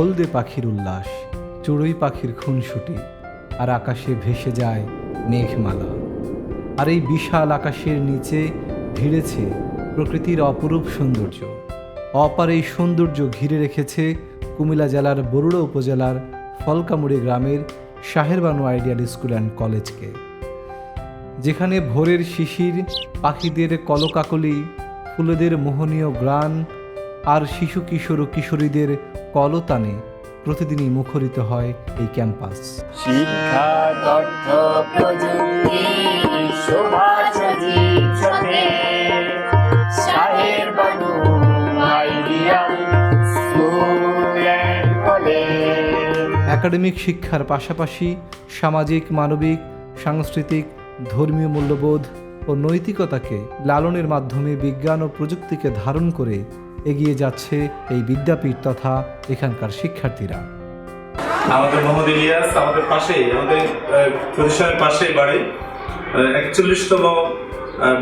হলদে পাখির উল্লাস, চড়ুই পাখির খুনসুটি, আর আকাশে ভেসে যায় মেঘমালা। আর এই বিশাল আকাশের নিচে ভিড়েছে প্রকৃতির অপরূপ সৌন্দর্য। অপার এই সৌন্দর্য ঘিরে রেখেছে কুমিল্লা জেলার বরুড়া উপজেলার ফলকামুড়ি গ্রামের শাহেরবানু আইডিয়াল স্কুল অ্যান্ড কলেজকে। যেখানে ভোরের শিশির, পাখিদের কলকাকলি, ফুলেদের মোহনীয় গ্রান, আর শিশু কিশোর ও কিশোরীদের কলতানে প্রতিদিনই মুখরিত হয় এই ক্যাম্পাস। শিক্ষা তথ্য প্রযুক্তি শাহের বানু একাডেমিক শিক্ষার পাশাপাশি সামাজিক মানবিক সাংস্কৃতিক ধর্মীয় মূল্যবোধ ও নৈতিকতাকে লালনের মাধ্যমে বিজ্ঞান ও প্রযুক্তিকে ধারণ করে এগিয়ে যাচ্ছে এই বিদ্যাপীঠ তথা এখানকার শিক্ষার্থীরা। আমাদের মোহাম্মদ ইলিয়াস আমাদের পাশেই আমাদের প্রতিষ্ঠানের পাশেই বাড়ি। একচল্লিশতম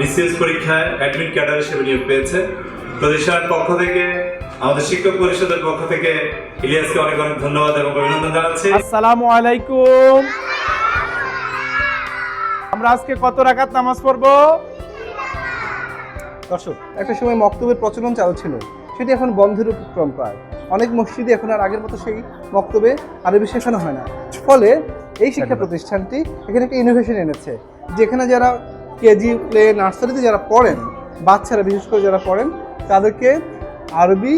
বিসিএস পরীক্ষায় অ্যাডমিট ক্যাডার হিসেবে নিয়োগ পেয়েছে। প্রতিষ্ঠানের পক্ষ থেকে আমাদের শিক্ষক পরিষদের পক্ষ থেকে ইলিয়াসকে অনেক অনেক ধন্যবাদ এবং অভিনন্দন জানাচ্ছি। আসসালামু আলাইকুম। আমরা আজকে কত রাকাত নামাজ পড়ব? দর্শক একটা সময় মক্তবের প্রচলন চালু ছিল। সেটি এখন বন্ধের উপক্রম প্রায়। অনেক মসজিদে এখন আর আগের মতো সেই মক্তবে আরবি শেখানো হয় না। ফলে এই শিক্ষা প্রতিষ্ঠানটি এখানে একটা ইনোভেশন এনেছে। যেখানে যারা কেজি প্লে নার্সারিতে যারা পড়েন বাচ্চারা বিশেষ করে যারা পড়েন তাদেরকে আরবি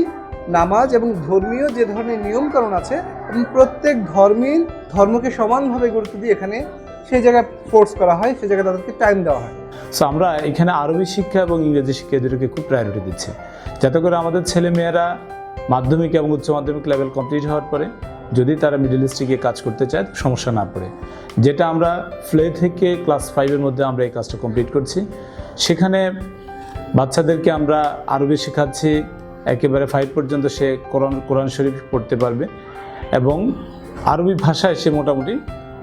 নামাজ এবং ধর্মীয় যে ধরনের নিয়মকানুন আছে এবং প্রত্যেক ধর্মীর ধর্মকে সমানভাবে গুরুত্ব দিয়ে এখানে সেই জায়গায় ফোর্স করা হয় সেই জায়গায় তাদেরকে টাইম দেওয়া হয়। সো আমরা এখানে আরবি শিক্ষা এবং ইংরেজি শিক্ষা দুটোকে খুব প্রায়োরিটি দিচ্ছি। যাতে করে আমাদের ছেলে মেয়েরা মাধ্যমিক এবং উচ্চ মাধ্যমিক লেভেল কমপ্লিট হওয়ার পরে যদি তারা মিডল ইস্টে গিয়ে কাজ করতে চায়, সমস্যা না পড়ে। যেটা আমরা ফ্লে থেকে ক্লাস ফাইভের মধ্যে আমরা এই কাজটা কমপ্লিট করছি। সেখানে বাচ্চাদেরকে আমরা আরবি শেখাচ্ছি, একেবারে ফাইভ পর্যন্ত সে কোরআন কোরআন শরীফ পড়তে পারবে এবং আরবি ভাষায় সে মোটামুটি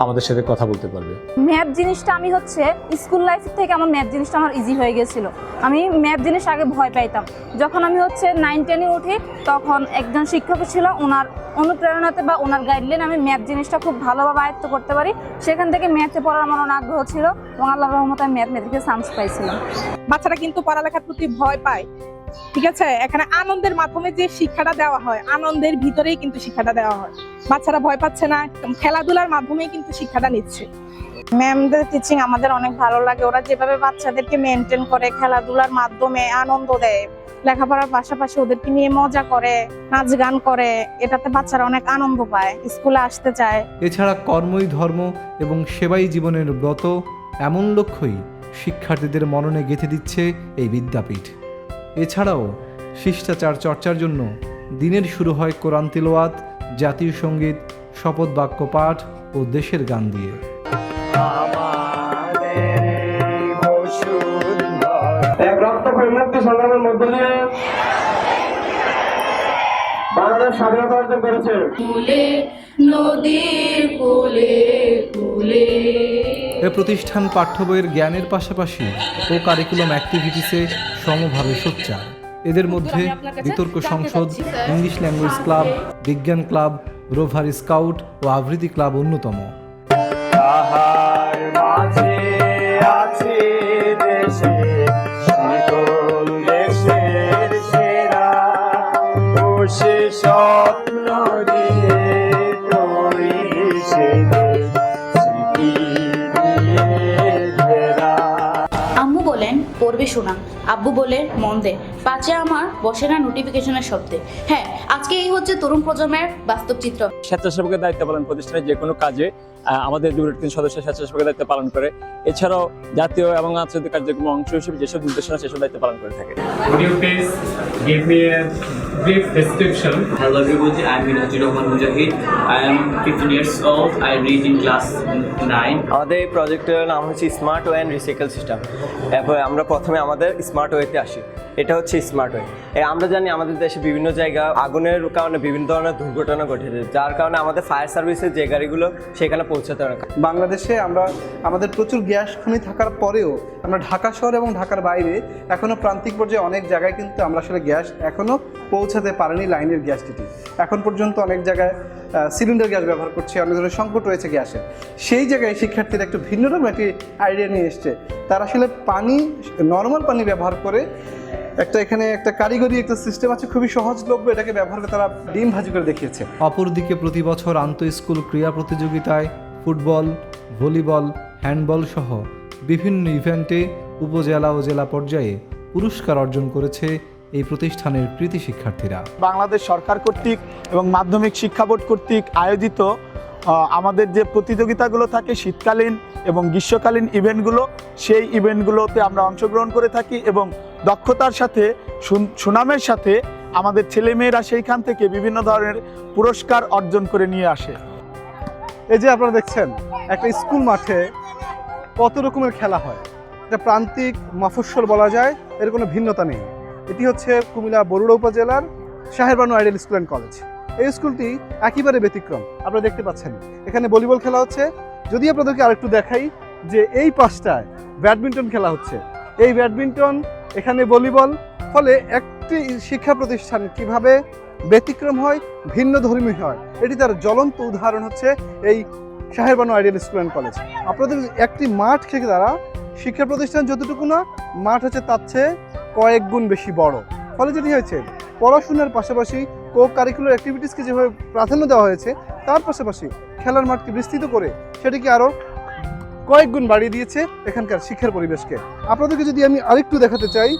আমাদের সাথে কথা বলতে পারবে। ম্যাথ জিনিসটা আমি হচ্ছে স্কুল লাইফ থেকে আমার ম্যাথ জিনিসটা আমার ইজি হয়ে গেছিল। আমি ম্যাথ জিনিস আগে ভয় পাইতাম। যখন আমি হচ্ছে নাইন টেনে উঠি তখন একজন শিক্ষক ছিল ওনার অনুপ্রেরণাতে বা ওনার গাইডলাইন আমি ম্যাথ জিনিসটা খুব ভালোভাবে আয়ত্ত করতে পারি। সেখান থেকে ম্যাথে পড়ার আমার অনেক আগ্রহ ছিল এবং আল্লাহ রহমতে আমি ম্যাথ মেথিকে চান্স পাইছিলাম। বাচ্চারা কিন্তু পড়ালেখার প্রতি ভয় পায়। ঠিক আছে? এখানে আনন্দের মাধ্যমে যে শিক্ষাটা দেওয়া হয়, আনন্দের ভিতরেই কিন্তু শিক্ষাটা দেওয়া হয়। বাচ্চারা ভয় পাচ্ছে না খেলাধুলার মাধ্যমেই কিন্তু শিক্ষাটা নিচ্ছে। ম্যামদের টিচিং আমাদের অনেক ভালো লাগে। ওরা যেভাবে বাচ্চাদেরকে মেনটেন করে, খেলাধুলার মাধ্যমে আনন্দ দেয়, লেখাপড়ার পাশাপাশি ওদেরকে নিয়ে মজা করে, নাচ গান করে, এটাতে বাচ্চারা অনেক আনন্দ পায়, স্কুলে আসতে চায়। এছাড়া কর্মই ধর্ম এবং সেবাই জীবনের ব্রত, এমন লক্ষ্যই শিক্ষার্থীদের মননে গেঁথে দিচ্ছে এই বিদ্যাপীঠ। এছাড়াও শিষ্টাচার চর্চার জন্য দিনের শুরু হয় কোরআন তিলওয়াত জাতীয় সংগীত শপথ বাক্য পাঠ ও দেশের গান দিয়ে। এক রক্ত সংগ্রামের মধ্য দিয়ে বাংলাদেশ স্বাধীনতা অর্জন করেছে। নদীর কুলে কুলে এ প্রতিষ্ঠান পাঠ্য বইয়ের জ্ঞানের পাশাপাশি ও কারিকুলাম অ্যাক্টিভিটিসে সমভাবে সোচ্চার। এদের মধ্যে বিতর্ক সংসদ ইংলিশ ল্যাঙ্গুয়েজ ক্লাব বিজ্ঞান ক্লাব রোভার স্কাউট ও আবৃত্তি ক্লাব অন্যতম। তাহার মাঝে পড়বে শোনা আব্বু বলে মন দে পাচে আমার বসে না নোটিফিকেশনের শব্দে। হ্যাঁ আজকে এই হচ্ছে তরুণ প্রজন্মের বাস্তব চিত্র। স্বেচ্ছাসেবকের দায়িত্ব পালন প্রতিষ্ঠানের যে কোনো কাজে আমাদের তিন সদস্য স্বেচ্ছাসেবকের দায়িত্ব পালন করে। এছাড়াও জাতীয় এবং আন্তর্জাতিক কার্যক্রম অংশ হিসেবে যেসব নির্দেশনা সেসব দায়িত্ব পালন করে থাকে। Brief description? Hello everybody, I'm Minhajir Rahman Mujahid. I am 15 years old. I read in class 9. আমাদের প্রজেক্টের নাম হচ্ছে smart way and recycle system এরপরে আমরা প্রথমে আমাদের স্মার্ট ওয়েতে আসি। এটা হচ্ছে স্মার্ট ওয়ে আমরা জানি আমাদের দেশে বিভিন্ন জায়গা আগুনের কারণে বিভিন্ন ধরনের দুর্ঘটনা ঘটেছে যার কারণে আমাদের ফায়ার সার্ভিসের যে গাড়িগুলো, সেখানে পৌঁছাতে না। বাংলাদেশে আমরা, আমাদের প্রচুর গ্যাস খনি থাকার পরেও আমরা ঢাকা শহর এবং ঢাকার বাইরে এখনও প্রান্তিক পর্যায়ে অনেক জায়গায় কিন্তু আমরা আসলে গ্যাস এখনও পৌঁছাতে পারিনি লাইনের গ্যাসটিতে। এখন পর্যন্ত অনেক জায়গায় সিলিন্ডার গ্যাস ব্যবহার করছে, অনেক ধরনের সংকট রয়েছে গ্যাসের সেই জায়গায় শিক্ষার্থীরা একটু ভিন্ন রকম একটি আইডিয়া নিয়ে এসছে। তারা আসলে পানি নর্মাল পানি ব্যবহার করে, একটা এখানে একটা কারিগরি, একটা সিস্টেম আছে, খুবই সহজলভ্য এটাকে ব্যবহার করে তারা ডিম ভাজি করে দেখিয়েছে। অপরদিকে প্রতি বছর আন্তঃ স্কুল ক্রীড়া প্রতিযোগিতায় ফুটবল, ভলিবল, হ্যান্ডবল সহ বিভিন্ন ইভেন্টে উপজেলা ও জেলা পর্যায়ে পুরস্কার অর্জন করেছে এই প্রতিষ্ঠানের কৃতি শিক্ষার্থীরা। বাংলাদেশ সরকার কর্তৃক এবং মাধ্যমিক শিক্ষা বোর্ড কর্তৃক আয়োজিত আমাদের যে প্রতিযোগিতাগুলো থাকে শীতকালীন এবং গ্রীষ্মকালীন ইভেন্টগুলো সেই ইভেন্টগুলোতে আমরা অংশগ্রহণ করে থাকি এবং দক্ষতার সাথে সুনামের সাথে আমাদের ছেলেমেয়েরা সেইখান থেকে বিভিন্ন ধরনের পুরস্কার অর্জন করে নিয়ে আসে। এই যে আপনারা দেখছেন একটা স্কুল মাঠে কত রকমের খেলা হয়? এটা প্রান্তিক মফস্বল বলা যায় এর কোনো ভিন্নতা নেই। এটি হচ্ছে কুমিল্লা বরুড়া উপজেলার Shaherbanu ideal school and college. এই স্কুলটি একেবারে ব্যতিক্রম, আপনারা দেখতে পাচ্ছেন। এখানে ভলিবল খেলা হচ্ছে। যদি আপনাদেরকে আরেকটু দেখাই যে এই পাশটায় ব্যাডমিন্টন খেলা হচ্ছে। এই ব্যাডমিন্টন, এখানে ভলিবল, ফলে একটি শিক্ষা প্রতিষ্ঠান কীভাবে ব্যতিক্রম হয়, ভিন্ন ধর্মী হয়, এটি তার জ্বলন্ত উদাহরণ হচ্ছে এই Shaherbanu ideal school and college. আপনাদের একটি মাঠ থেকে তারা শিক্ষা প্রতিষ্ঠান যতটুকু না, মাঠ হচ্ছে তার চেয়ে কয়েক গুণ বেশি বড়। ফলে যেটি হয়েছে, পড়াশোনার পাশাপাশি কো কারিকুলার অ্যাক্টিভিটিসকে যেভাবে প্রাধান্য দেওয়া হয়েছে, তার পাশাপাশি খেলার মাঠকে বিস্তৃত করে সেটিকে আরও কয়েক গুণ বাড়িয়ে দিয়েছে এখানকার শিক্ষার পরিবেশকে। আপনাদেরকে যদি আমি আরেকটু দেখাতে চাই,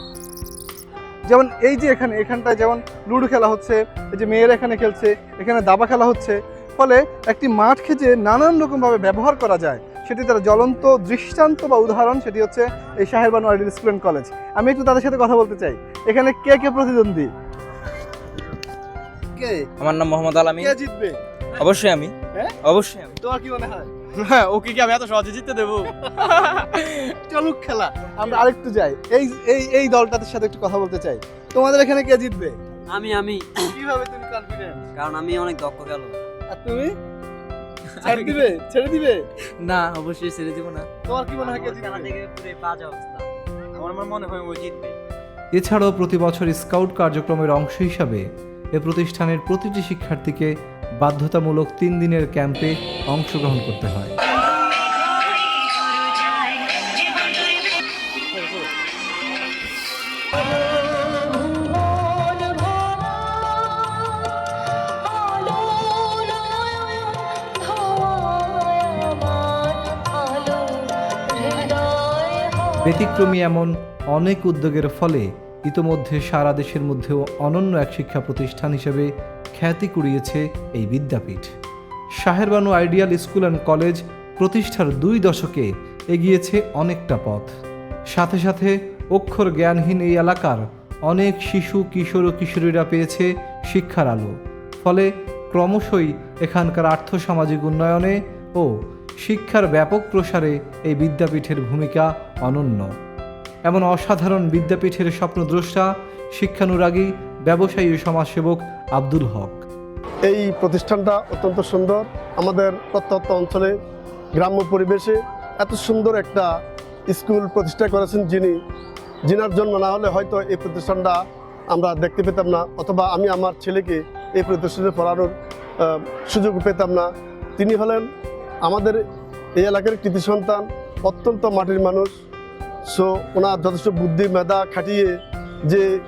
যেমন এই যে এখানে, এখানটায় যেমন লুডো খেলা হচ্ছে, এই যে মেয়েরা এখানে খেলছে, এখানে দাবা খেলা হচ্ছে, ফলে একটি মাঠকে যে নানান রকমভাবে ব্যবহার করা যায় সেটি তার জ্বলন্ত দৃষ্টান্ত বা উদাহরণ সেটি হচ্ছে এই Sahebanu ideal school and college. আমি একটু তাদের সাথে কথা বলতে চাই। এখানে কে কে প্রতিদ্বন্দ্বী? কে? আমার নাম মোহাম্মদ আলামী কে জিতবে? অবশ্যই আমি। হ্যাঁ? অবশ্যই আমি। তোমার কি মনে হয়? হ্যাঁ ওকে কি আমি এত সহজে জিততে দেবো? চলুক খেলা আমরা আরেকটু যাই। এই এই এই দলটাদের সাথে একটু কথা বলতে চাই। তোমাদের এখানে কে জিতবে? আমি আমি। কীভাবে তুমি কনফিডেন্ট কারণ আমি অনেক দক্ষ গেল আর তুমি? ছেড়ে দিবে ছেড়ে দিবে? না অবশ্যই ছেড়ে দিব না। তোমার কি মনে হয় কে জিতবে? পুরো বাজে অবস্থা। আমার আমার মনে হয় ও জিতবে। এছাড়াও প্রতি বছর স্কাউট কার্যক্রমের অংশ হিসাবে এ প্রতিষ্ঠানের প্রতিটি শিক্ষার্থীকে বাধ্যতামূলক তিন দিনের ক্যাম্পে অংশগ্রহণ করতে হয়। ব্যতিক্রমী এমন অনেক উদ্যোগের ফলে ইতোমধ্যে সারা দেশের মধ্যেও অনন্য এক শিক্ষা প্রতিষ্ঠান হিসেবে খ্যাতি কুড়িয়েছে এই বিদ্যাপীঠ। Shaherbanu ideal school and college প্রতিষ্ঠার দুই দশকে এগিয়েছে অনেকটা পথ। সাথে সাথে অক্ষর জ্ঞানহীন এই এলাকার অনেক শিশু, কিশোর ও কিশোরীরা পেয়েছে শিক্ষার আলো। ফলে ক্রমশই এখানকার আর্থসামাজিক উন্নয়নে ও শিক্ষার ব্যাপক প্রসারে এই বিদ্যাপীঠের ভূমিকা অনন্য। এমন অসাধারণ বিদ্যাপীঠের স্বপ্নদ্রষ্টা শিক্ষানুরাগী ব্যবসায়ী ও সমাজসেবক আব্দুল হক। এই প্রতিষ্ঠানটা অত্যন্ত সুন্দর। আমাদের প্রত্যন্ত অঞ্চলে, গ্রাম্য পরিবেশে এত সুন্দর একটা স্কুল প্রতিষ্ঠা করেছেন যিনি। যিনার জন্ম না হলে হয়তো এই প্রতিষ্ঠানটা আমরা দেখতে পেতাম না, অথবা আমি আমার ছেলেকে এই প্রতিষ্ঠানে পড়ানোর সুযোগ পেতাম না। তিনি হলেন আমাদের এই এলাকার কৃতি সন্তান, অত্যন্ত মাটির মানুষ। সো ওনার যথেষ্ট বুদ্ধি, মেধা খাটিয়ে যে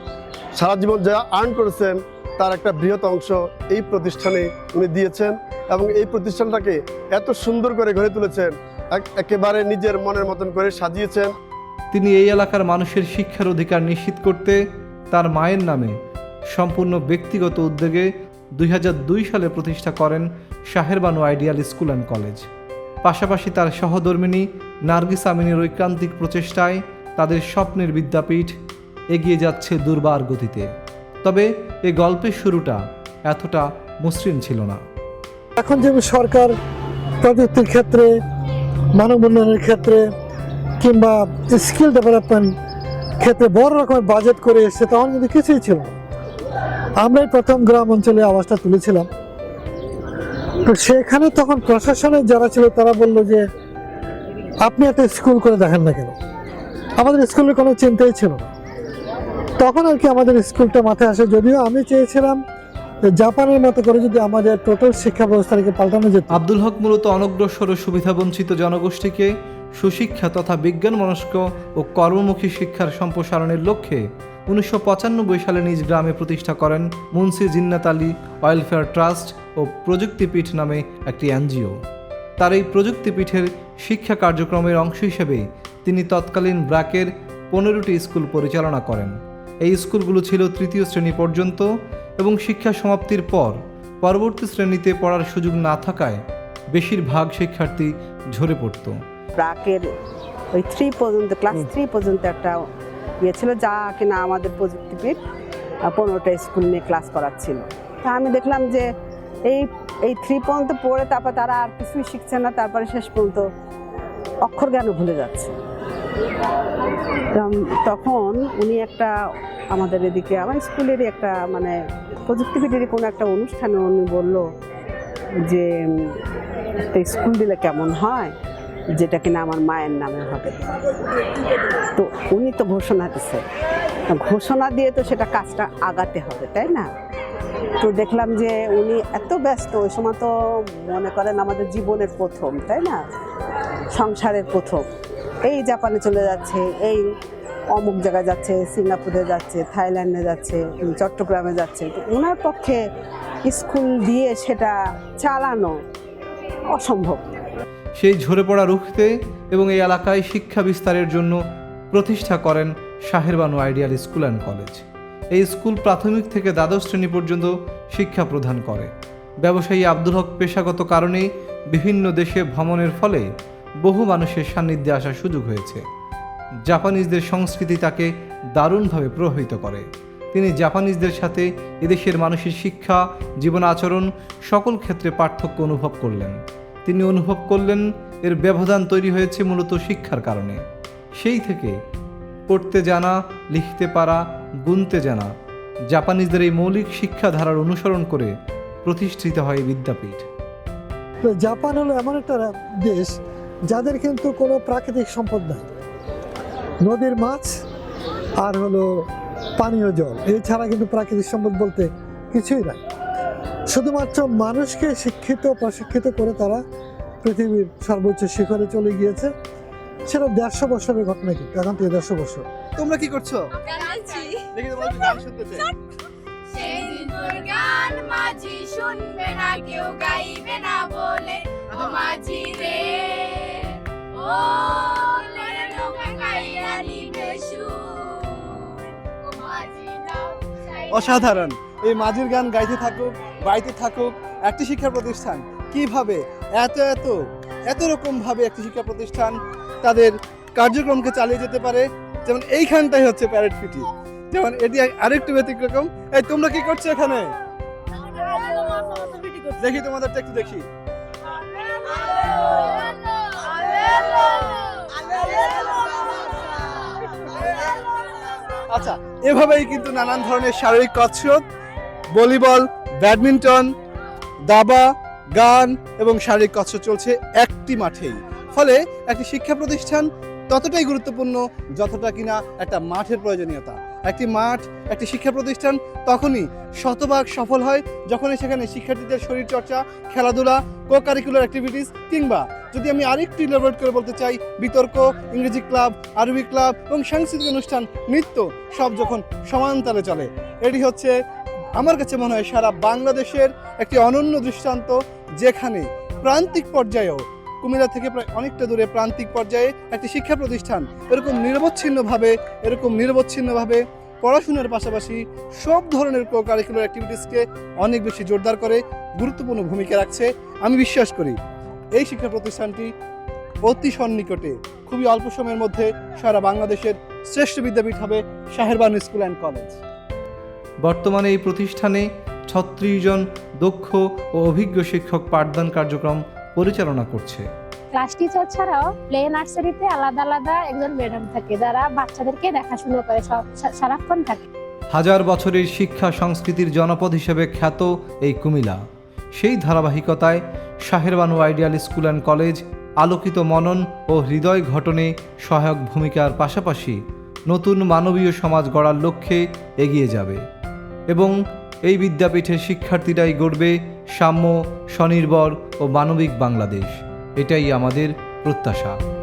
সারা জীবন যা আর্ন করেছেন, তার একটা বৃহৎ অংশ এই প্রতিষ্ঠানে উনি দিয়েছেন এবং এই প্রতিষ্ঠানটাকে এত সুন্দর করে গড়ে তুলেছেন, এক- একেবারে নিজের মনের মতন করে সাজিয়েছেন। তিনি এই এলাকার মানুষের শিক্ষার অধিকার নিশ্চিত করতে তার মায়ের নামে সম্পূর্ণ ব্যক্তিগত উদ্যোগে দুই হাজার দুই সালে প্রতিষ্ঠা করেন Shaherbanu ideal school and college. পাশাপাশি তার সহধর্মিনী নার্গিস আমিনের ঐকান্তিক প্রচেষ্টায় তাদের স্বপ্নের বিদ্যাপীঠ এগিয়ে যাচ্ছে দুর্বার গতিতে। তবে এ গল্পের শুরুটা এতটা মসৃণ ছিল না। এখন যে সরকার প্রযুক্তির ক্ষেত্রে, মানব উন্নয়নের ক্ষেত্রে, কিংবা স্কিল ডেভেলপমেন্ট ক্ষেত্রে বড় রকমের বাজেট করে এসছে, তখন কিন্তু কিছুই ছিল আমরাই প্রথম গ্রাম অঞ্চলে আওয়াজটা তুলেছিলাম। তো সেখানে তখন প্রশাসনের যারা ছিল, তারা বলল যে, আপনি একটা স্কুল করে দেখেন না কেন? আমাদের স্কুলের কোনো চিন্তাই ছিল না। তখন আর কি আমাদের স্কুলটা মাথায় আসে। যদিও আমি চেয়েছিলাম জাপানের মতো করে যদি আমাদের টোটাল শিক্ষা ব্যবস্থাটাকে পাল্টানো যেত। আব্দুল হক মূলত অনগ্রসর ও সুবিধাবঞ্চিত জনগোষ্ঠীকে সুশিক্ষা তথা বিজ্ঞান, মনস্ক ও কর্মমুখী শিক্ষার সম্প্রসারণের লক্ষ্যে উনিশশো পঁচানব্বই সালে নিজ গ্রামে প্রতিষ্ঠা করেন মুন্সি জিন্নাত আলী ওয়েলফেয়ার ট্রাস্ট ও প্রযুক্তিপীঠ নামে একটি এনজিও। তার এই প্রযুক্তিপীঠের শিক্ষা কার্যক্রমের অংশ হিসেবে তিনি তৎকালীন ব্র্যাকের পনেরোটি স্কুল পরিচালনা করেন। এই স্কুলগুলো ছিল তৃতীয় শ্রেণি পর্যন্ত এবং শিক্ষা সমাপ্তির পর পরবর্তী শ্রেণীতে পড়ার সুযোগ না থাকায় বেশিরভাগ শিক্ষার্থী ঝরে পড়ত। ব্রাকের ওই থ্রি পর্যন্ত ক্লাস থ্রি পর্যন্ত একটা ইয়ে ছিল যা কিনা আমাদের প্রযুক্তিবিদ আহ, পনেরোটা স্কুল নিয়ে ক্লাস করাচ্ছিল। তা আমি দেখলাম যে এই এই থ্রি পর্যন্ত পড়ে তারপর তারা আর কিছুই শিখছে না, তারপরে শেষ পর্যন্ত অক্ষর জ্ঞান ভুলে যাচ্ছে। তখন উনি একটা আমাদের এদিকে, আমার স্কুলেরই একটা মানে প্রযুক্তিবিদেরই কোনো একটা অনুষ্ঠানে উনি বলল যে স্কুল দিলে কেমন হয়? যেটা কিনা আমার মায়ের নামে হবে। তো উনি তো ঘোষণা দিছে। ঘোষণা দিয়ে তো সেটা কাজটা আগাতে হবে, তাই না? তো দেখলাম যে উনি এত ব্যস্ত, ওই সময় তো মনে করেন আমাদের জীবনের প্রথম, তাই না? সংসারের প্রথম। এই জাপানে চলে যাচ্ছে, এই অমুক জায়গায় যাচ্ছে, সিঙ্গাপুরে যাচ্ছে, থাইল্যান্ডে যাচ্ছে চট্টগ্রামে যাচ্ছে। তো ওনার পক্ষে স্কুল দিয়ে সেটা চালানো অসম্ভব। সেই ঝরে পড়া রুখতে এবং এই এলাকায় শিক্ষা বিস্তারের জন্য প্রতিষ্ঠা করেন Shaherbanu ideal school and college. এই স্কুল প্রাথমিক থেকে দ্বাদশ শ্রেণি পর্যন্ত শিক্ষা প্রদান করে। ব্যবসায়ী আব্দুল হক পেশাগত কারণে বিভিন্ন দেশে ভ্রমণের ফলে বহু মানুষের সান্নিধ্যে আসার সুযোগ হয়েছে। জাপানিজদের সংস্কৃতি তাকে দারুণভাবে প্রভাবিত করে। তিনি জাপানিজদের সাথে এদেশের মানুষের শিক্ষা, জীবন আচরণ সকল ক্ষেত্রে পার্থক্য অনুভব করলেন। তিনি অনুভব করলেন এর ব্যবধান তৈরি হয়েছে মূলত শিক্ষার কারণে। সেই থেকে পড়তে জানা, লিখতে পারা, গুনতে জানা। জাপানিজদের এই মৌলিক শিক্ষাধারার অনুসরণ করে প্রতিষ্ঠিত হয় বিদ্যাপীঠ। জাপান হলো এমন একটা দেশ যাদের কিন্তু কোনো প্রাকৃতিক সম্পদ নাই। নদীর মাছ আর হলো পানীয় জল, এছাড়া কিন্তু প্রাকৃতিক সম্পদ বলতে কিছুই নাই। শুধুমাত্র মানুষকে শিক্ষিত, প্রশিক্ষিত করে তারা পৃথিবীর সর্বোচ্চ শিখরে চলে গিয়েছে। সেটা দেড়শো বছরের ঘটনা কিন্তু এখন থেকে দেড়শো বছর। তোমরা কি করছ? দেখি তোমরা গান শুনতে চাই। গান মাঝি শুনবে না কেউ গাইবে না বলে। ও মাঝি রে ও লে নৌকা গাইয়া নিবে সুর। ও মাঝি নাও সাইডে অসাধারণ। এই মাঝির গান গাইতে থাকুক গাইতে থাকুক একটি শিক্ষা প্রতিষ্ঠান। কীভাবে? এত এত এত রকম ভাবে একটি শিক্ষা প্রতিষ্ঠান তাদের কার্যক্রমকে চালিয়ে যেতে পারে। যেমন এইখানটাই হচ্ছে প্যারেড ফিটি যেমন এটি আরেকটু ব্যতিক্রম। এই, তোমরা কি করছ এখানে? দেখি তোমাদেরটা একটু দেখি। আচ্ছা এভাবেই কিন্তু নানান ধরনের শারীরিক কসরত ভলিবল, ব্যাডমিন্টন, দাবা, গান এবং শারীরিক কসরত চলছে একটি মাঠেই। ফলে একটি শিক্ষা প্রতিষ্ঠান ততটাই গুরুত্বপূর্ণ যতটা কিনা একটা মাঠের প্রয়োজনীয়তা। একটি মাঠ, একটি শিক্ষা প্রতিষ্ঠান তখনই শতভাগ সফল হয় যখনই সেখানে শিক্ষার্থীদের শরীরচর্চা, খেলাধুলা কো কারিকুলার অ্যাক্টিভিটিস কিংবা যদি আমি আরেকটু ইলাবোরেট করে বলতে চাই, বিতর্ক, ইংরেজি ক্লাব, আরবি ক্লাব এবং সাংস্কৃতিক অনুষ্ঠান, নৃত্য সব যখন সমান তালে চলে, এটি হচ্ছে আমার কাছে মনে হয় সারা বাংলাদেশের একটি অনন্য দৃষ্টান্ত যেখানে প্রান্তিক পর্যায়েও কুমিল্লা থেকে প্রায় অনেকটা দূরে প্রান্তিক পর্যায়ে একটি শিক্ষা প্রতিষ্ঠান। এরকম নিরবচ্ছিন্নভাবে এরকম নিরবচ্ছিন্নভাবে পড়াশোনার পাশাপাশি সব ধরনের কো কারিকুলার অ্যাক্টিভিটিসকে অনেক বেশি জোরদার করে গুরুত্বপূর্ণ ভূমিকা রাখছে। আমি বিশ্বাস করি, এই শিক্ষা প্রতিষ্ঠানটি অতি সন্নিকটে, খুবই অল্প সময়ের মধ্যে সারা বাংলাদেশের শ্রেষ্ঠ বিদ্যাপীঠ হবে শাহেরবানু স্কুল অ্যান্ড কলেজ। বর্তমানে এই প্রতিষ্ঠানে ছত্রিশ জন দক্ষ ও অভিজ্ঞ শিক্ষক পাঠদান কার্যক্রম পরিচালনা করছে। ক্লাস টিচার ছাড়াও প্লে নার্সারিতে আলাদা আলাদা একজন ম্যাডাম থাকে যারা বাচ্চাদেরকে দেখাশোনা করে সারাক্ষণ থাকে। হাজার বছরের শিক্ষা সংস্কৃতির জনপদ হিসেবে খ্যাত এই কুমিলা। সেই ধারাবাহিকতায় Shaherbanu ideal school and college আলোকিত মনন ও হৃদয় ঘটনে সহায়ক ভূমিকার পাশাপাশি নতুন মানবীয় সমাজ গড়ার লক্ষ্যে এগিয়ে যাবে। এবং এই বিদ্যাপীঠের শিক্ষার্থীরাই গড়বে সাম্য স্বনির্ভর ও মানবিক বাংলাদেশ। এটাই আমাদের প্রত্যাশা।